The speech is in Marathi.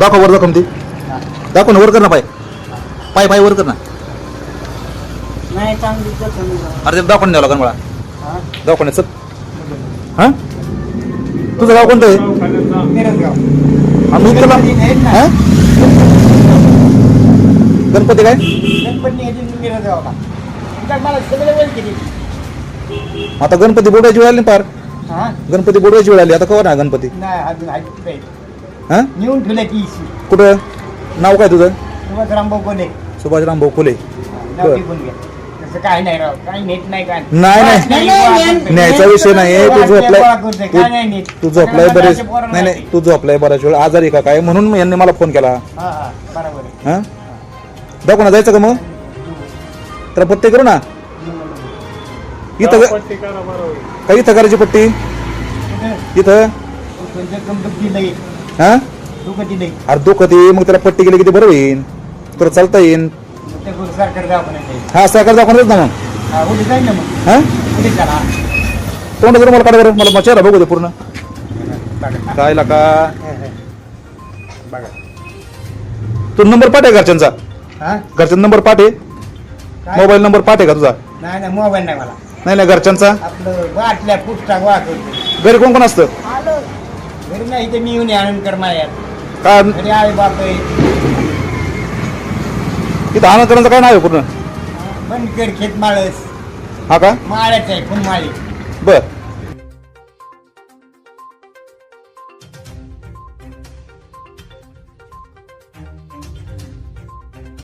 दाखव वर दाखव ती. दाखव ना वर कर ना पाय. पाय पाय वर कर ना. नाही चांगली जखम अरे ते दाखवून द्यावं लागेल मला. हा? दाखवण्याचं हा? तुझं गाव कोणतं आहे? मिरजगाव. आम्ही तुला गणपती ना? हा? गणपती काय? गणपती येतील मिरजगावला तुमच्या मला सगळे वेळ किती? आता गणपती बोडवायची वेळ आली ना पार. हा? गणपती बोडवायची वेळ आली. आता कवर ना गणपती? नाही अजून ऐकत नाही हा? नेऊन ठेवलं की कुठं? नाव काय तुझं? सुभाष रामभाऊ कोले सुभाषराम भाऊ फुले नाव बरं. टिपून घ्या. तसं काही नाही राव काही नेट नाही काय. नाही. न्यायचा विषय नाही तू झोपलाय. करतोय, काय नाही नीट. तू झोपलाय बरेच पोरं नाही नाही. तू झोपलाय बऱ्याच वेळ आजारी का काय? म्हणून यांनी मला फोन केला. हा हा. बरोबर आहे. हा? दाखव ना जायचं का मग? तर पत्ते करू ना? इथं ग- का इथं करायची पट्टी? कुठं? इथं? कंपनी हा? दुखं अरे दुखत ये मग त्याला पट्टी केली की ते बरं होईन? तुला चालता येईन. मग ते गुरु सरकार जाऊ पण हा सहकार दाखवूनच ना मग. हा उद्या जाईल ना मग. हा? उद्या चला तोंड जर मला काढ बरं मला चेहरा बघू दे पूर्ण. बघा. काय का बघा. तू नंबर पाठ आहे घरच्यांचा. हा? घरचा नंबर पाठ आहे काय? मोबाईल नंबर पाठ आहे का तुझा? नाही नाही मोबाईल नाही मला. नाही नाही घरच्यांचा. आपलं वाटल्या पुस्तक गोळा करतो घरी कोण कोण असतं? आलो. घरी नाही इथे मी येऊन आनंद कर माझ्यात काय घरी आई बाप आहे इथं आनंद करायचं काय नाव आहे पूर्ण? बनकर खेत माळस हा का? माळ्याच आहे खूप माळी. बर.